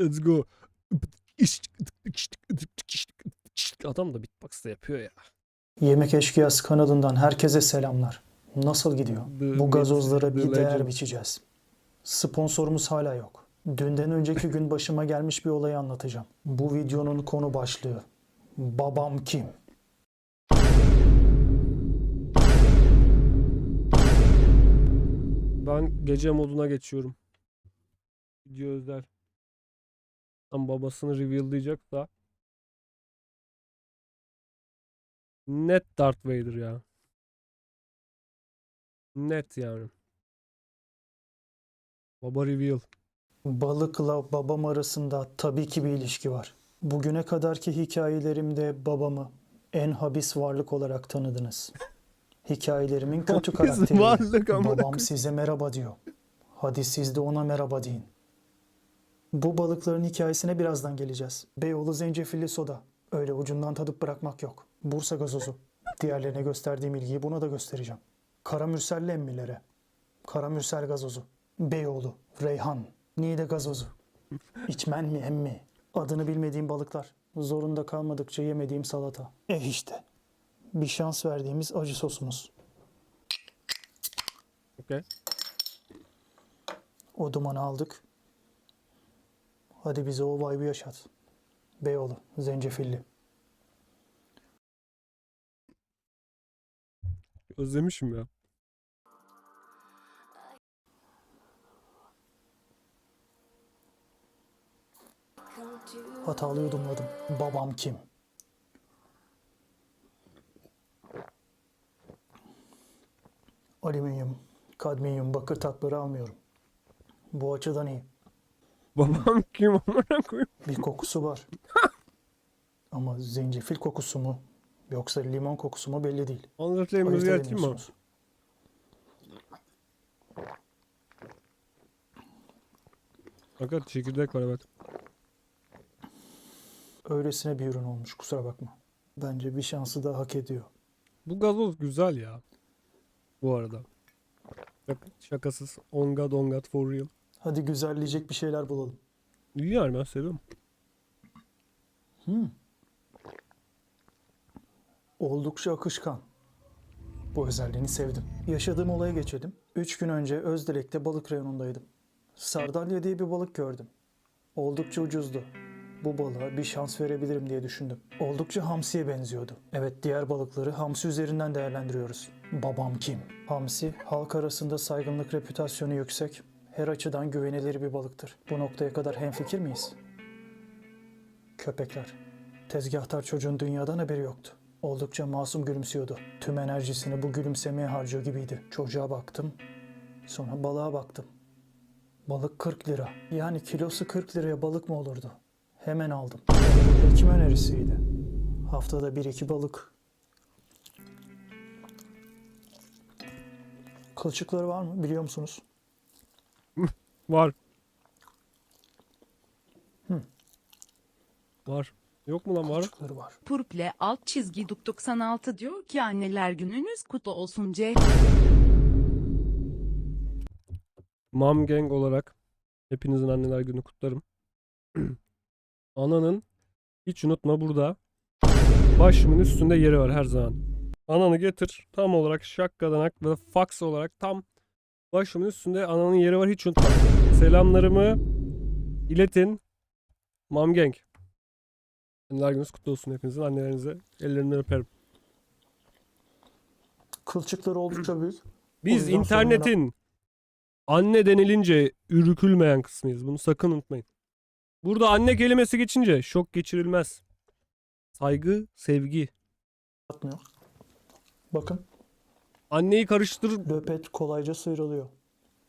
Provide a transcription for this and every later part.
Let's go. Adam da beatbox da yapıyor ya. Yemek Eşkıyası kanalından herkese selamlar. Nasıl gidiyor? The Bu gazozlara bir değer biçeceğiz. Sponsorumuz hala yok. Dünden önceki gün başıma gelmiş bir olayı anlatacağım. Bu videonun konu başlığı. Babam kim? Ben gece moduna geçiyorum. Video özel. Tam babasını reveal'layacaksa net Darth Vader ya. Net yani. Baba reveal. Balıkla babam arasında tabii ki bir ilişki var. Bugüne kadarki hikayelerimde babamı en habis varlık olarak tanıdınız. Hikayelerimin kötü karakteri. varlık Babam size merhaba diyor. Hadi siz de ona merhaba deyin. Bu balıkların hikayesine birazdan geleceğiz. Beyoğlu zencefilli soda. Öyle ucundan tadıp bırakmak yok. Bursa gazozu. Diğerlerine gösterdiğim ilgiyi buna da göstereceğim. Karamürselli emmilere. Karamürsel gazozu. Beyoğlu. Reyhan. Niğde gazozu. İçmen mi emmi? Adını bilmediğim balıklar. Zorunda kalmadıkça yemediğim salata. Eh işte. Bir şans verdiğimiz acı sosumuz. Okey. O dumanı aldık. Hadi bize o vibe'ı yaşat. Beyoğlu, zencefilli. Özlemişim ya. Hatalı yudumladım. Babam kim? Alüminyum, kadmiyum, bakır tatları almıyorum. Bu açıdan iyi. Babam kim amına koyayım? Bir kokusu var. Ama zencefil kokusu mu? Yoksa limon kokusu mu belli değil. Anlatayım müziği açayım mı? edemiyorsunuz. Fakat çekirdek var evet. Öylesine bir ürün olmuş kusura bakma. Bence bir şansı daha hak ediyor. Bu gazoz güzel ya. Bu arada. Şak- şakasız. On God, on God for real. Hadi güzelleyecek bir şeyler bulalım. İyi yani ben seviyorum. Hmm. Oldukça akışkan. Bu özelliğini sevdim. Yaşadığım olaya geçelim. Üç gün önce Özdilek'te balık reyonundaydım. Sardalya diye bir balık gördüm. Oldukça ucuzdu. Bu balığa bir şans verebilirim diye düşündüm. Oldukça hamsiye benziyordu. Evet diğer balıkları hamsi üzerinden değerlendiriyoruz. Babam kim? Hamsi halk arasında saygınlık reputasyonu yüksek, her açıdan güvenilir bir balıktır. Bu noktaya kadar hemfikir miyiz? Köpekler. Tezgahtar çocuğun dünyadan haberi yoktu. Oldukça masum gülümsüyordu. Tüm enerjisini bu gülümsemeye harcıyor gibiydi. Çocuğa baktım. Sonra balığa baktım. Balık 40 lira. Yani kilosu 40 liraya balık mı olurdu? Hemen aldım. Hekim önerisiydi. Haftada bir iki balık. Kılçıkları var mı biliyor musunuz? Var. Var. Yok mu lan var? Kılçıkları var. Purple alt çizgi duk 96 diyor ki anneler gününüz kutlu olsun C. Mom Gang olarak hepinizin anneler günü kutlarım. Ananın hiç unutma burada başımın üstünde yeri var her zaman. Ananı getir tam olarak şakkadanak ve fax olarak tam başımın üstünde ananın yeri var hiç unutma. Selamlarımı iletin. Mom Gang. Anneler gününüz kutlu olsun hepinizin annelerinize. Ellerinden öperim. Kılçıkları oldukça büyük. Biz internetin anne denilince ürkülmeyen kısmıyız. Bunu sakın unutmayın. Burada anne kelimesi geçince şok geçirilmez. Saygı, sevgi. Atmıyor. Bakın Anneyi karıştır löpet kolayca sıyrılıyor.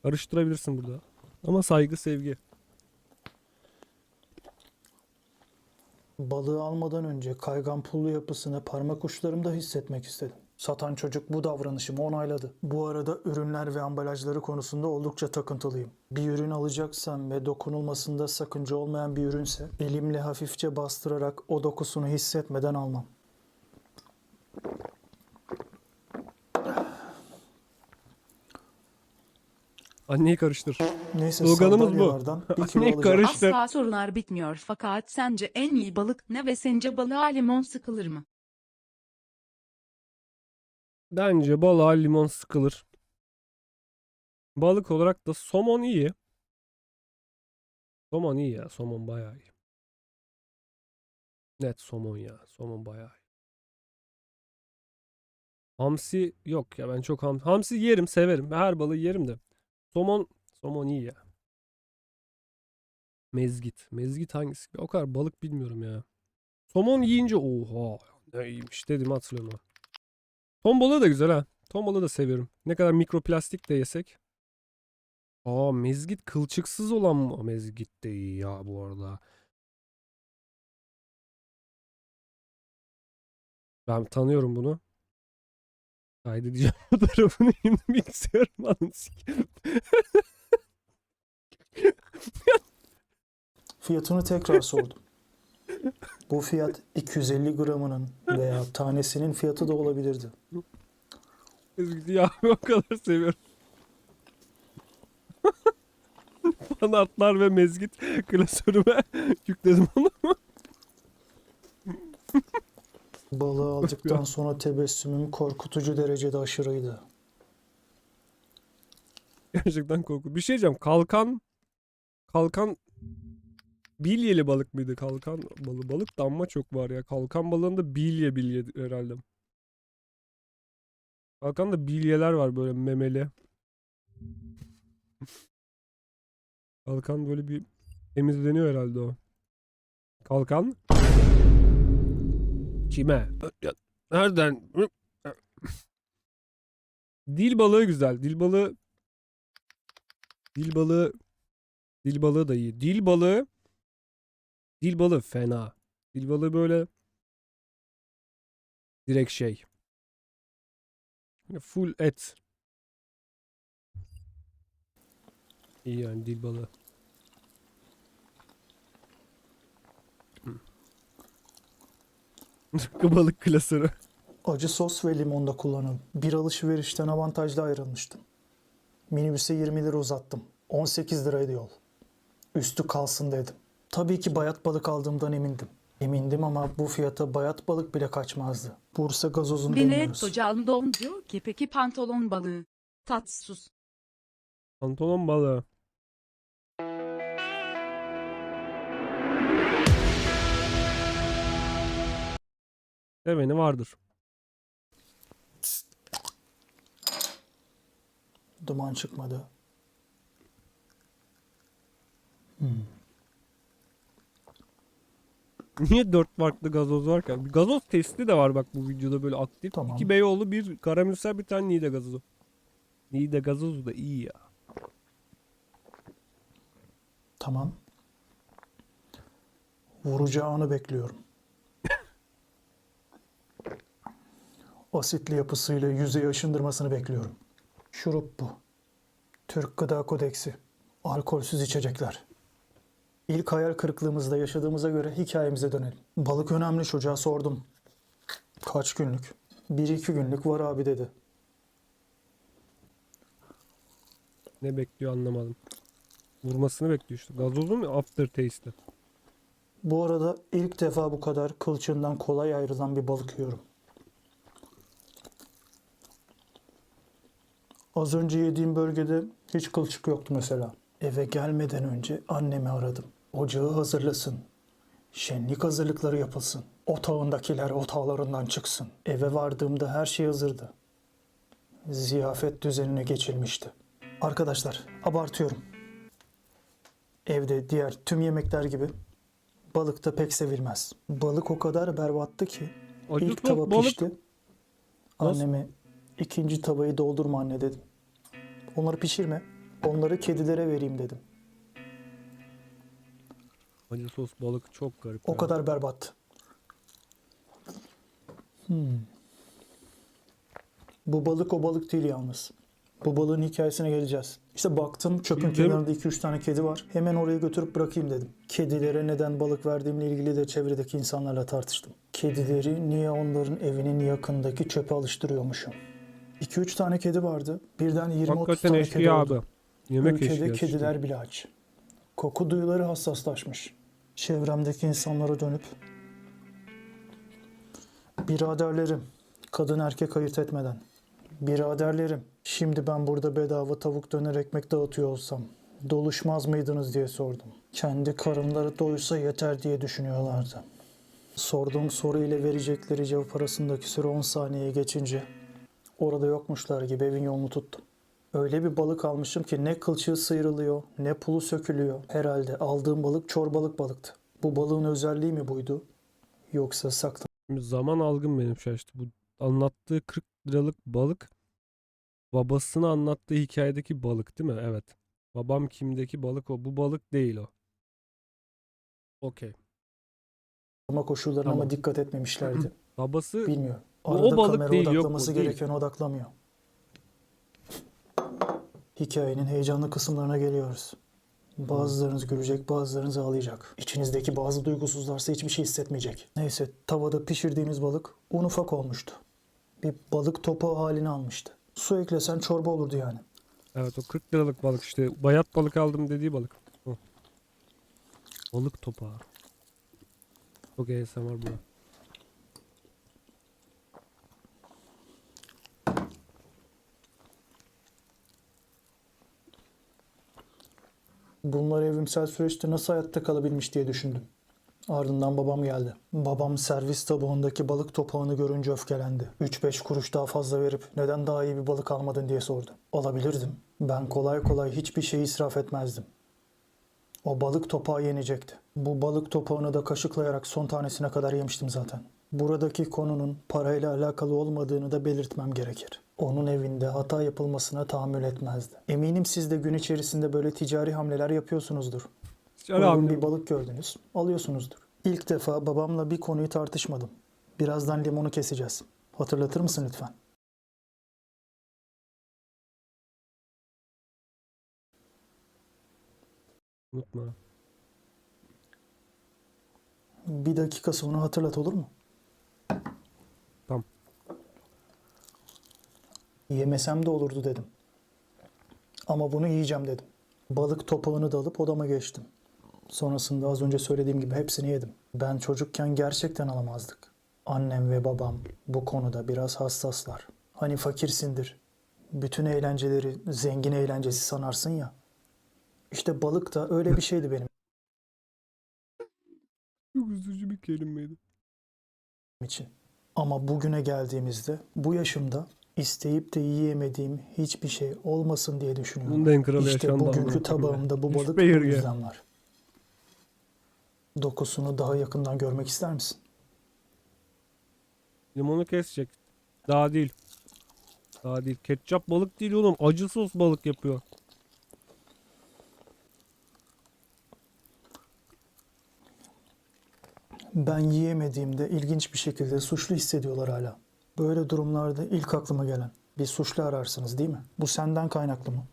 karıştırabilirsin burada. Ama saygı, sevgi. Balığı almadan önce kaygan pullu yapısını parmak uçlarımda hissetmek istedim. Satan çocuk bu davranışımı onayladı. Bu arada ürünler ve ambalajları konusunda oldukça takıntılıyım. Bir ürün alacaksam ve dokunulmasında sakınca olmayan bir ürünse elimle hafifçe bastırarak o dokusunu hissetmeden almam. Anneyi karıştır. Neyse Sloganımız bu. bir kilo Anneyi alacağım. karış- İşte- Asla sorular bitmiyor fakat sence en iyi balık ne ve sence balığa limon sıkılır mı? Bence balığa limon sıkılır. Balık olarak da somon iyi. Somon iyi ya. Somon bayağı iyi. Net somon ya. Somon bayağı iyi. Hamsi yok ya ben çok ham hamsi yerim severim. Her balığı yerim de. Somon somon iyi ya. Mezgit. Mezgit hangisi? O kadar balık bilmiyorum ya. Somon yiyince oha ne iyiymiş dedim hatırlıyorum ha. Ton balığı da güzel ha. Ton balığı da seviyorum. Ne kadar mikroplastik de yesek. Aa mezgit kılçıksız olan mı? Mezgit de iyi ya bu arada. Ben tanıyorum bunu. Kaydedeceğim fotoğrafını şimdi bilgisayarım alın sikerim. Fiyatını tekrar sordum. Bu fiyat 250 gramının veya tanesinin fiyatı da olabilirdi. Ya o kadar seviyorum. Fanartlar ve mezgit klasörüme yükledim onu. Balığı aldıktan sonra tebessümüm korkutucu derecede aşırıydı. Gerçekten korkunç. Bir şey diyeceğim. Kalkan kalkan bilyeli balık mıydı? Kalkan balığı. Balık da amma çok var ya. Kalkan balığında bilye bilye herhalde. Kalkan bilyeler var böyle memeli. Kalkan böyle bir temizleniyor herhalde o. Kalkan kime? Nereden? Dil balığı güzel. Dil balığı Dil balığı Dil balığı da iyi. Dil balığı Dil balığı fena. Dil balığı böyle direkt şey. Full et. İyi yani dil balığı. Hı. Rıkkı balık klasörü. Acı sos ve limon da kullanın. Bir alışverişten avantajlı ayrılmıştım. Minibüse 20 lira uzattım. 18 liraydı yol. Üstü kalsın dedim. Tabii ki bayat balık aldığımdan emindim. Emindim ama bu fiyata bayat balık bile kaçmazdı. Bursa gazozunu deniyoruz. Benedetto Caldon diyor ki peki pantolon balığı. Tatsız. Pantolon balığı. Seveni vardır. Duman çıkmadı. Niye dört farklı gazoz varken? Bir gazoz testi de var bak bu videoda böyle aktif. Tamam. İki Beyoğlu, bir karamürsel, bir tane Niğde gazozu. Niğde gazozu da iyi ya. Tamam. Vuracağı anı bekliyorum. Asitli yapısıyla yüzey aşındırmasını bekliyorum. Şurup bu. Türk Gıda Kodeksi. Alkolsüz içecekler. İlk hayal kırıklığımızda yaşadığımıza göre hikayemize dönelim. Balık önemli çocuğa sordum. Kaç günlük? Bir iki günlük var abi dedi. Ne bekliyor anlamadım. Vurmasını bekliyor işte. Gazozun mu after taste'i? Bu arada ilk defa bu kadar kılçığından kolay ayrılan bir balık yiyorum. Az önce yediğim bölgede hiç kılçık yoktu mesela. Eve gelmeden önce annemi aradım. Ocağı hazırlasın. Şenlik hazırlıkları yapılsın. Otağındakiler otağlarından çıksın. Eve vardığımda her şey hazırdı. Ziyafet düzenine geçilmişti. Arkadaşlar abartıyorum. Evde diğer tüm yemekler gibi Balık da pek sevilmez. Balık o kadar berbattı ki Acı ilk tava balık. pişti. Nasıl? İkinci tavayı doldurma anne dedim. Onları pişirme. Onları kedilere vereyim dedim. Acı sos balık çok garip. O ya. kadar berbat. Hmm. Bu balık o balık değil yalnız. Bu balığın hikayesine geleceğiz. İşte baktım çöpün Bildim. kenarında 2-3 tane kedi var. Hemen oraya götürüp bırakayım dedim. Kedilere neden balık verdiğimle ilgili de çevredeki insanlarla tartıştım. Kedileri niye onların evinin yakındaki çöpe alıştırıyormuşum. 2-3 tane kedi vardı. Birden 20-30 Hakikaten tane kedi eşkıya oldu. abi. Yemek Ülkede eşkıya kediler bile aç. Koku duyuları hassaslaşmış. Çevremdeki insanlara dönüp Biraderlerim, kadın erkek ayırt etmeden. Biraderlerim, şimdi ben burada bedava tavuk döner ekmek dağıtıyor olsam doluşmaz mıydınız diye sordum. Kendi karınları doysa yeter diye düşünüyorlardı. Sorduğum soru ile verecekleri cevap arasındaki süre 10 saniye geçince orada yokmuşlar gibi evin yolunu tuttum. Öyle bir balık almışım ki ne kılçığı sıyrılıyor ne pulu sökülüyor. Herhalde aldığım balık çorbalık balıktı. Bu balığın özelliği mi buydu? Yoksa saklı zaman algım benim şaştı. Bu anlattığı 40 liralık balık babasına anlattığı hikayedeki balık değil mi? Evet. Babam kimdeki balık o. Bu balık değil o. Okey. Ama koşullarına Tamam. ama dikkat etmemişlerdi. Babası Bilmiyorum. Bu o Arada balık kamera değil, yok bu, odaklaması değil. gereken odaklamıyor. Hikayenin heyecanlı kısımlarına geliyoruz. Bazılarınız gülecek, bazılarınız ağlayacak. İçinizdeki bazı duygusuzlarsa hiçbir şey hissetmeyecek. Neyse, tavada pişirdiğimiz balık un ufak olmuştu. Bir balık topu halini almıştı. Su eklesen çorba olurdu yani. evet o 40 liralık balık işte. Bayat balık aldım dediği balık. O. Balık topağı. Çok ASMR bu. Bunlar evrimsel süreçte nasıl hayatta kalabilmiş diye düşündüm. Ardından babam geldi. Babam servis tabağındaki balık topağını görünce öfkelendi. 3-5 kuruş daha fazla verip neden daha iyi bir balık almadın diye sordu. Alabilirdim. Ben kolay kolay hiçbir şey israf etmezdim. O balık topağı yenecekti. Bu balık topağını da kaşıklayarak son tanesine kadar yemiştim zaten. Buradaki konunun parayla alakalı olmadığını da belirtmem gerekir. Onun evinde hata yapılmasına tahammül etmezdi. Eminim siz de gün içerisinde böyle ticari hamleler yapıyorsunuzdur. Şöyle Uygun bir balık gördünüz, alıyorsunuzdur. İlk defa babamla bir konuyu tartışmadım. Birazdan limonu keseceğiz. Hatırlatır mısın lütfen? Unutma. Bir dakika sonra hatırlat olur mu? Tamam. Yemesem de olurdu dedim. Ama bunu yiyeceğim dedim. Balık topağını da alıp odama geçtim. Sonrasında az önce söylediğim gibi hepsini yedim. Ben çocukken gerçekten alamazdık. Annem ve babam bu konuda biraz hassaslar. Hani fakirsindir. Bütün eğlenceleri zengin eğlencesi sanarsın ya. İşte balık da öyle bir şeydi benim Çok üzücü bir kelimeydi. için. Ama bugüne geldiğimizde bu yaşımda isteyip de yiyemediğim hiçbir şey olmasın diye düşünüyorum. Bunun en kralı İşte bugünkü tabağımda bu balık bu yüzden var. Dokusunu daha yakından görmek ister misin? Limonu kesecek. Daha değil. Daha değil. Ketçap balık değil oğlum. Acı sos balık yapıyor. Ben yiyemediğimde ilginç bir şekilde suçlu hissediyorlar hala. Böyle durumlarda ilk aklıma gelen bir suçlu ararsınız değil mi? Bu senden kaynaklı mı?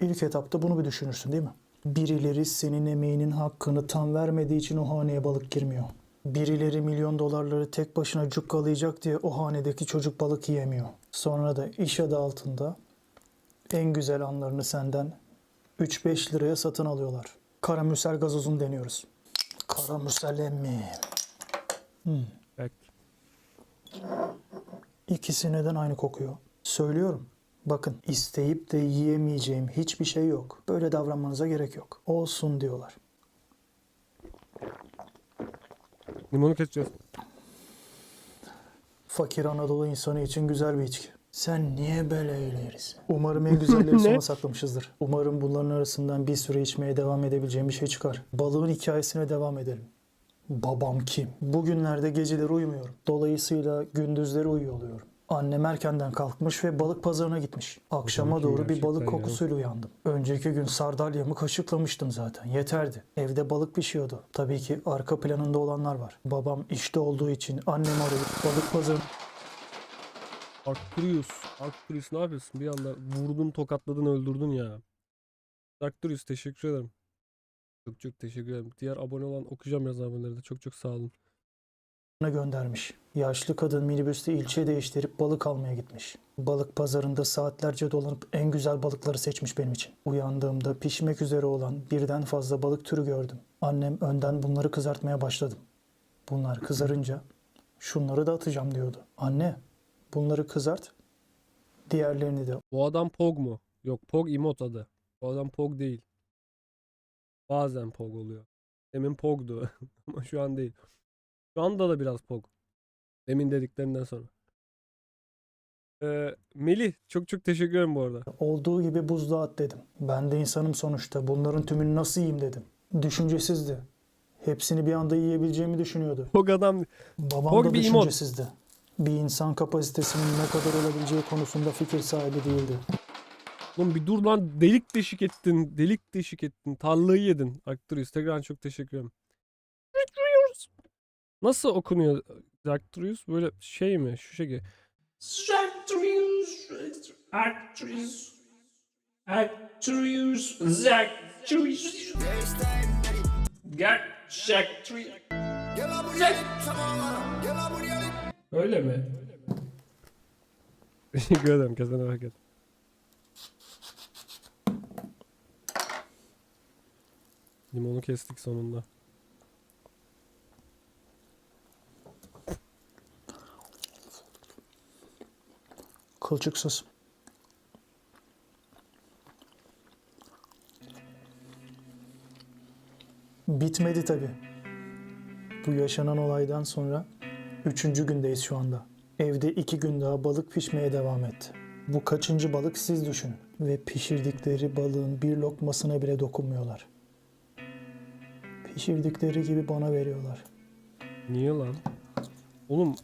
İlk etapta bunu bir düşünürsün değil mi? Birileri senin emeğinin hakkını tam vermediği için o haneye balık girmiyor. Birileri milyon dolarları tek başına cukkalayacak diye o hanedeki çocuk balık yiyemiyor. Sonra da iş adı altında en güzel anlarını senden 3-5 liraya satın alıyorlar. Karamürsel gazozun deniyoruz. Karamürsel emmi. Bak. İkisi neden aynı kokuyor? Söylüyorum. Bakın isteyip de yiyemeyeceğim hiçbir şey yok. Böyle davranmanıza gerek yok. Olsun diyorlar. Limonu keseceğiz. Fakir Anadolu insanı için güzel bir içki. Sen niye böyle eğlerisin? Umarım en güzelleri sona saklamışızdır. Umarım bunların arasından bir süre içmeye devam edebileceğim bir şey çıkar. Balığın hikayesine devam edelim. Babam kim? Bugünlerde geceleri uyumuyorum. Dolayısıyla gündüzleri uyuyor oluyorum. Annem erkenden kalkmış ve balık pazarına gitmiş. Akşama doğru bir balık kokusuyla uyandım. Önceki gün sardalyamı kaşıklamıştım zaten. Yeterdi. Evde balık pişiyordu. Tabii ki arka planında olanlar var. Babam işte olduğu için annemi arayıp balık pazarına Arcturus. Arcturus ne yapıyorsun? Bir anda vurdun, tokatladın, öldürdün ya. Arcturus teşekkür ederim. Çok çok teşekkür ederim. Diğer abone olan okuyacağım biraz aboneleri de. Çok çok sağ olun. göndermiş. Yaşlı kadın minibüste ilçe değiştirip balık almaya gitmiş. Balık pazarında saatlerce dolanıp en güzel balıkları seçmiş benim için. Uyandığımda pişmek üzere olan birden fazla balık türü gördüm. Annem önden bunları kızartmaya başladım. Bunlar kızarınca şunları da atacağım diyordu. Anne bunları kızart. Diğerlerini de Bu adam Pog mu? Yok Pog emot adı. Bu adam Pog değil. Bazen Pog oluyor. Demin Pog'du ama şu an değil. Şu anda da biraz Pog. Demin dediklerinden sonra. Ee, Melih çok çok teşekkür ederim bu arada. olduğu gibi buzluğa at dedim. Ben de insanım sonuçta. Bunların tümünü nasıl yiyeyim dedim. Düşüncesizdi. Hepsini bir anda yiyebileceğimi düşünüyordu. Pog adam Babam Pog da bir imot. düşüncesizdi. Bir insan kapasitesinin ne kadar olabileceği konusunda fikir sahibi değildi. Oğlum bir dur lan delik deşik ettin. Delik deşik ettin. Tarlayı yedin. Arcturus. Tekrar çok teşekkür ederim. Arcturus. Nasıl okunuyor Arcturus? Böyle şey mi? Şu şekilde. Zactrius, Actrius, Actrius, Zactrius, Gatchactrius. Öyle mi? Teşekkür ederim. Kesene bereket. Limonu kestik sonunda. Kılçıksız. Bitmedi tabi. Bu yaşanan olaydan sonra üçüncü gündeyiz şu anda. Evde iki gün daha balık pişmeye devam etti. Bu kaçıncı balık siz düşünün. Ve pişirdikleri balığın bir lokmasına bile dokunmuyorlar. Pişirdikleri gibi bana veriyorlar. Niye lan? Oğlum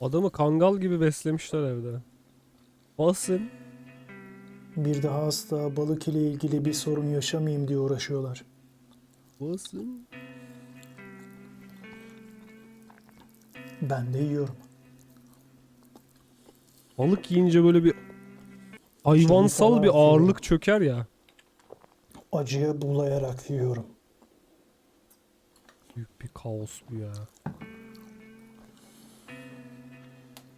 adamı kangal gibi beslemişler evde. Basın. Bir daha asla balık ile ilgili bir sorun yaşamayayım diye uğraşıyorlar. Basın. Ben de yiyorum. Balık yiyince böyle bir hayvansal bir ağırlık çöker ya. Acıya bulayarak yiyorum. Büyük bir kaos bu ya.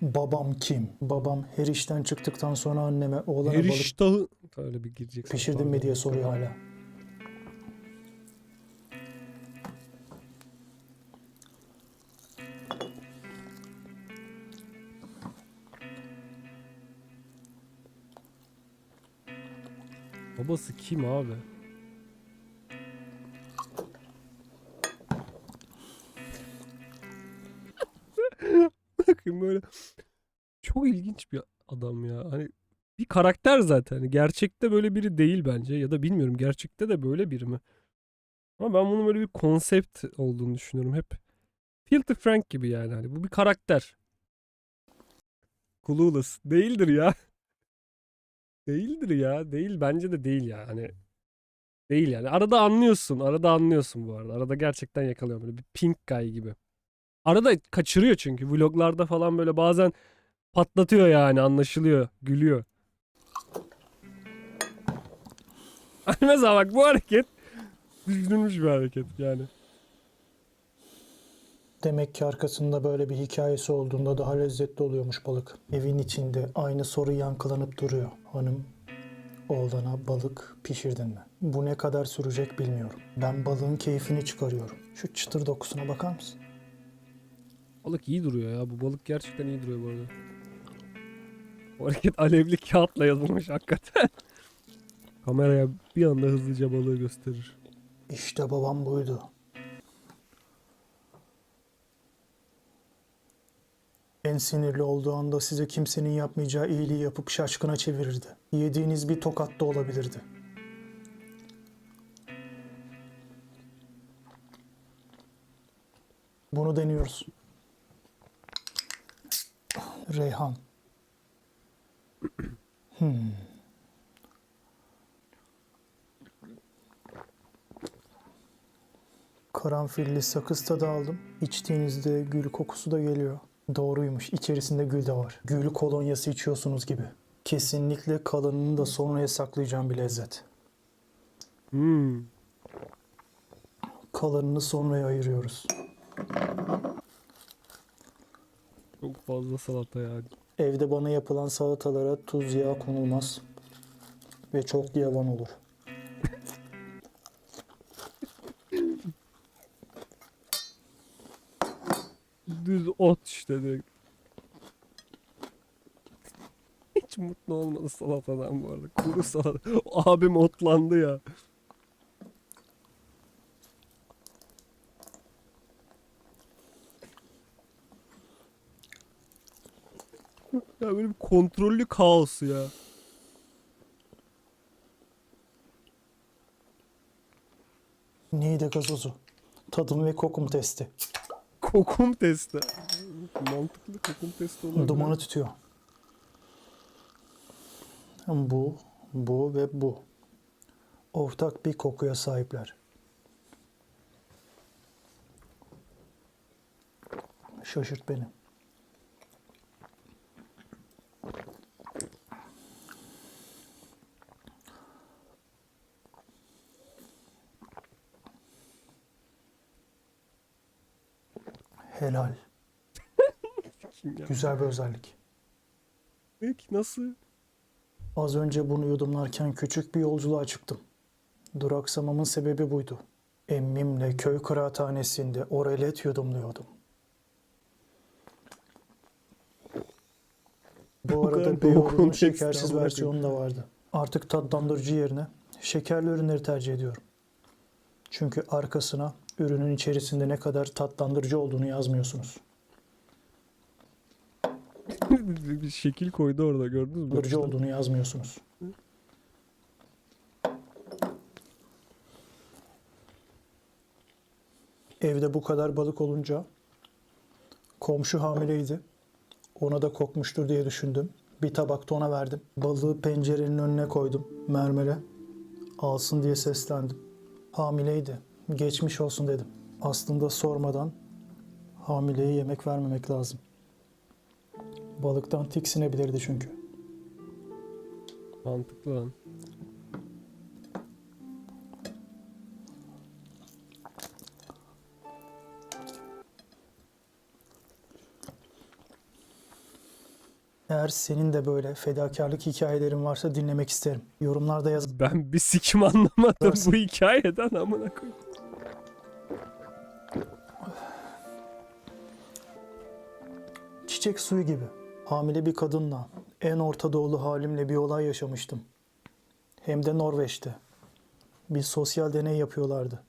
Babam kim? Babam her işten çıktıktan sonra anneme oğlana Her balık iştahı... Öyle bir gireceksin. pişirdin mi diye soruyor hala. Babası kim abi? Bakın böyle çok ilginç bir adam ya. Hani bir karakter zaten. Hani Gerçekte böyle biri değil bence ya da bilmiyorum gerçekte de böyle biri mi? Ama ben bunun böyle bir konsept olduğunu düşünüyorum hep. Filthy Frank gibi yani hani bu bir karakter. Clueless değildir ya. Değildir ya. Değil bence de değil ya. Hani değil yani. Arada anlıyorsun. Arada anlıyorsun bu arada. Arada gerçekten yakalıyor böyle bir pink guy gibi. Arada kaçırıyor çünkü vloglarda falan böyle bazen patlatıyor yani anlaşılıyor. Gülüyor. Mesela bak bu hareket düşünülmüş bir hareket yani. Demek ki arkasında böyle bir hikayesi olduğunda daha lezzetli oluyormuş balık. Evin içinde aynı soru yankılanıp duruyor. Hanım, oğlana balık pişirdin mi? Bu ne kadar sürecek bilmiyorum. Ben balığın keyfini çıkarıyorum. Şu çıtır dokusuna bakar mısın? Balık iyi duruyor ya. Bu balık gerçekten iyi duruyor bu arada. Bu hareket alevli kağıtla yazılmış hakikaten. Kameraya bir anda hızlıca balığı gösterir. İşte babam buydu. En sinirli olduğu anda size kimsenin yapmayacağı iyiliği yapıp şaşkına çevirirdi. Yediğiniz bir tokat da olabilirdi. Bunu deniyoruz. Reyhan. Hmm. Karanfilli sakız tadı aldım. İçtiğinizde gül kokusu da geliyor. Doğruymuş. İçerisinde gül de var. Gül kolonyası içiyorsunuz gibi. Kesinlikle kalanını da sonraya saklayacağım bir lezzet. Hmm. Kalanını sonraya ayırıyoruz. Çok fazla salata ya. Evde bana yapılan salatalara tuz yağ konulmaz. Ve çok yavan olur. Düz ot işte direkt. Hiç mutlu olmadı salatadan bu arada. Kuru salata. Abim otlandı ya. Ya böyle bir kontrollü kaos ya. Niğde gazozu. Tadım ve kokum testi. Kokum testi. Mantıklı kokum testi olabilir. Dumanı tutuyor. Bu, bu ve bu. Ortak bir kokuya sahipler. Şaşırt beni. Helal. Güzel bir özellik. Peki nasıl? Az önce bunu yudumlarken küçük bir yolculuğa çıktım. Duraksamamın sebebi buydu. Emmimle köy kıraathanesinde orelet yudumluyordum. Bu arada Beyoğlu'nun şekersiz versiyonu da vardı. Artık tatlandırıcı yerine şekerli ürünleri tercih ediyorum. Çünkü arkasına ürünün içerisinde ne kadar tatlandırıcı olduğunu yazmıyorsunuz. bir şekil koydu orada gördünüz mü? Tatlandırıcı olduğunu yazmıyorsunuz. Evde bu kadar balık olunca komşu hamileydi. Ona da kokmuştur diye düşündüm. Bir tabakta ona verdim. Balığı pencerenin önüne koydum mermere. Alsın diye seslendim. Hamileydi. Geçmiş olsun dedim. Aslında sormadan hamileye yemek vermemek lazım. Balıktan tiksinebilirdi çünkü. Mantıklı lan. Eğer senin de böyle fedakarlık hikayelerin varsa dinlemek isterim. Yorumlarda yaz. Ben bir sikim anlamadım bu hikayeden amına koyayım. Çiçek suyu gibi. Hamile bir kadınla en Orta Doğulu halimle bir olay yaşamıştım. Hem de Norveç'te. Bir sosyal deney yapıyorlardı.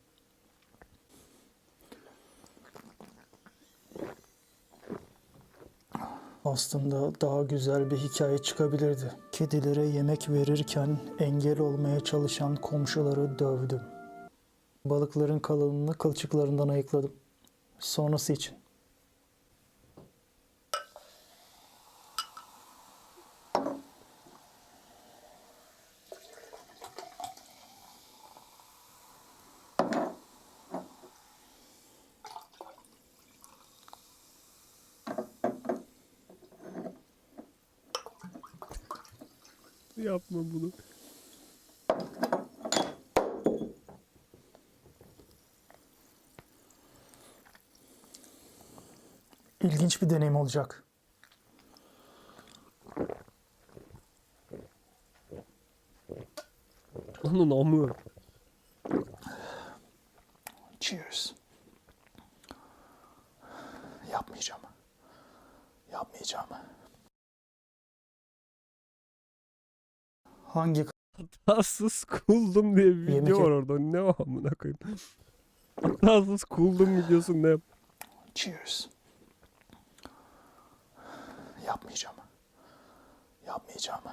Aslında daha güzel bir hikaye çıkabilirdi. Kedilere yemek verirken engel olmaya çalışan komşuları dövdüm. Balıkların kalanını kılçıklarından ayıkladım. Sonrası için. Yapma bunu. Bir deneyim olacak. Onun amı. Cheers. Yapmayacağım. Yapmayacağım. Hangi Hatasız kuldum diye bir Yemek video var orada. Ne o amına koyayım. Hatasız kuldum videosu ne? Cheers. Yapmayacağım. Yapmayacağım.